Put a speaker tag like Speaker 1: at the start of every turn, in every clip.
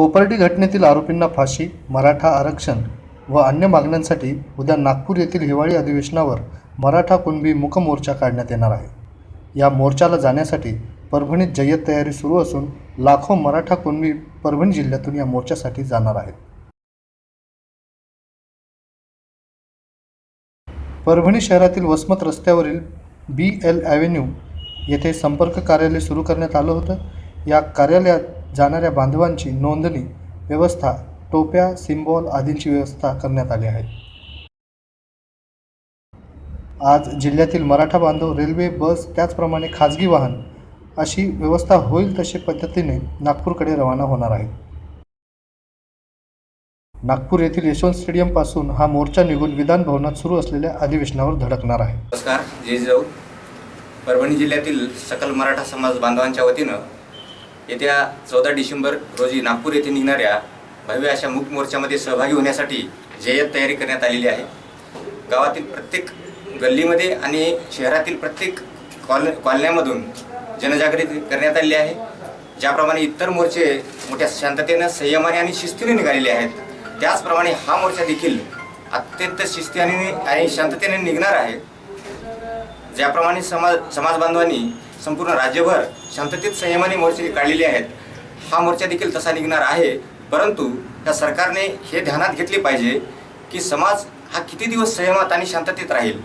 Speaker 1: कोपर्डी घटनेतील आरोपींना फाशी मराठा आरक्षण व अन्य मागण्यांसाठी उद्या नागपूर येथील हिवाळी अधिवेशनावर मराठा कुणबी मुखमोर्चा काढण्यात येणार आहे. या मोर्चाला जाण्यासाठी परभणीत जय्यत तयारी सुरू असून लाखो मराठा कुणबी परभणी जिल्ह्यातून या मोर्चासाठी जाणार आहेत. परभणी शहरातील वसमत रस्त्यावरील बी एल ॲव्हेन्यू येथे संपर्क कार्यालय सुरू करण्यात आलं होतं. या कार्यालयात जाणाऱ्या बांधवांची नोंदणी व्यवस्था टोप्या सिम्बॉल आदींची व्यवस्था करण्यात आली आहे. आज जिल्ह्यातील मराठा बांधव रेल्वे बस त्याचप्रमाणे खाजगी वाहन अशी व्यवस्था होईल तशी पद्धतीने नागपूरकडे रवाना होणार आहे. नागपूर येथील यशवंत स्टेडियमपासून हा मोर्चा निघून विधान भवनात सुरू असलेल्या अधिवेशनावर धडकणार आहे.
Speaker 2: नमस्कार जय जाऊ परभणी जिल्ह्यातील सकल मराठा समाज बांधवांच्या वतीनं येत्या चौदा डिसेंबर रोजी नागपूर येथे निघणाऱ्या भव्य अशा मूक मोर्चामध्ये सहभागी होण्यासाठी जय्यत तयारी करण्यात आलेली आहे. गावातील प्रत्येक गल्लीमध्ये आणि शहरातील प्रत्येक कॉल कॉलन्यामधून जनजागृती करण्यात आलेली आहे. ज्याप्रमाणे इतर मोर्चे मोठ्या शांततेनं संयमाने आणि शिस्तीने निघालेले आहेत त्याचप्रमाणे हा मोर्चा देखील अत्यंत शिस्तीने आणि शांततेने निघणार आहे. ज्याप्रमाणे समाज समाज बांधवांनी संपूर्ण राज्यभर शांततेत संयमाने मोर्चे काढलेले आहेत हा मोर्चा देखील तसा निघणार आहे. परंतु त्या सरकारने हे ध्यानात घेतले पाहिजे की समाज हा किती दिवस संयमात आणि शांततेत राहील?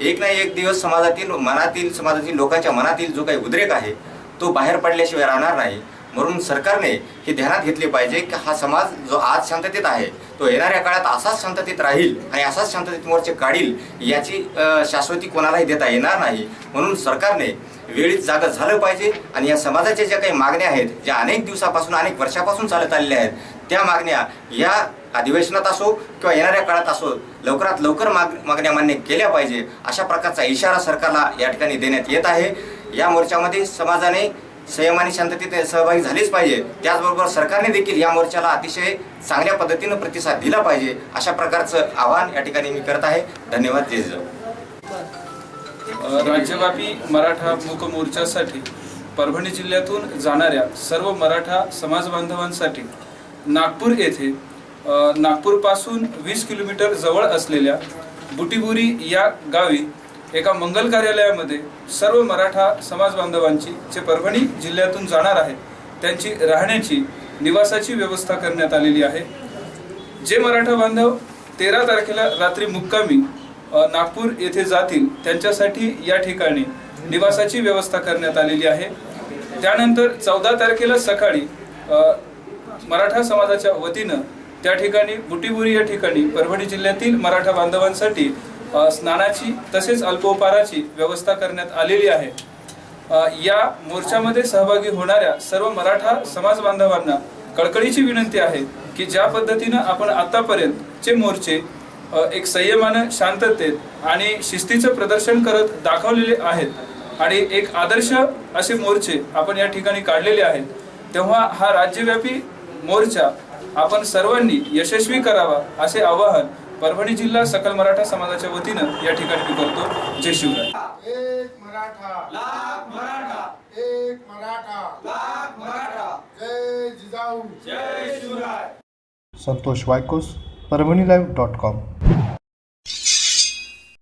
Speaker 2: एक ना एक दिवस समाजातील मनातील समाजातील लोकांच्या मनातील जो काही उद्रेक आहे तो बाहेर पडल्याशिवाय राहणार नाही. म्हणून सरकारने हे ध्यानात घेतले पाहिजे की हा समाज जो आज शांततेत आहे तो येणाऱ्या काळात असाच शांततेत राहील आणि असाच शांततेत मोर्चे काढील याची शाश्वती कोणालाही देता येणार नाही. म्हणून सरकारने वेळीच जागा झालं पाहिजे आणि या समाजाच्या ज्या काही मागण्या आहेत ज्या अनेक दिवसापासून अनेक वर्षापासून चालत आलेल्या आहेत त्या मागण्या या अधिवेशनात असो किंवा येणाऱ्या काळात असो लवकरात लवकर माग मागण्या मान्य केल्या पाहिजे अशा प्रकारचा इशारा सरकारला या ठिकाणी देण्यात येत आहे. या मोर्चामध्ये समाजाने संयम आणि शांततेत सहभागी झालीच पाहिजे. त्याचबरोबर सरकारने देखील या मोर्चाला अतिशय चांगल्या पद्धतीनं प्रतिसाद दिला पाहिजे अशा प्रकारचं आवाहन या ठिकाणी मी करत आहे. धन्यवाद. जय जिजाऊ
Speaker 3: राज्यव्यापी मराठा मूक मोर्चासाठी परभणी जिल्ह्यातून जाणाऱ्या सर्व मराठा समाज बांधवांसाठी नागपूर येथे नागपूरपासून वीस किलोमीटर जवळ असलेल्या बुटीबुरी या गावी एका मंगल कार्यालयामध्ये सर्व मराठा समाज बांधवांची जे परभणी जिल्ह्यातून जाणार आहेत त्यांची राहण्याची निवासाची व्यवस्था करण्यात आलेली आहे. जे मराठा बांधव तेरा तारखेला रात्री मुक्कामी नागपूर येथे जातील त्यांच्यासाठी या ठिकाणी निवासाची व्यवस्था करण्यात आलेली आहे. त्यानंतर चौदा तारखेला सकाळी मराठा समाजाच्या वतीनं त्या ठिकाणी बुटीबुरी या ठिकाणी परभणी जिल्ह्यातील मराठा बांधवांसाठी स्नानाची तसेच अल्पोपहाराची व्यवस्था करण्यात आलेली आहे. या मोर्चामध्ये सहभागी होणाऱ्या सर्व मराठा समाज बांधवांना कळकळीची विनंती आहे की ज्या पद्धतीनं आपण आतापर्यंतचे मोर्चे एक संयमानं शांततेत आणि शिस्तीचं प्रदर्शन करत दाखवलेले आहेत आणि एक आदर्श असे मोर्चे आपण या ठिकाणी काढलेले आहेत तेव्हा हा राज्यव्यापी मोर्चा आपण सर्वांनी यशस्वी करावा असे आवाहन परभणी जिल्हा सकल मराठा समाजाच्या वतीनं या ठिकाणी मी करतो. जय शिवराय.
Speaker 4: एक मराठा. लाख मराठा. एक मराठा. लाख मराठा. जय Jijau.
Speaker 1: Santosh Waikos Parbhani live dot com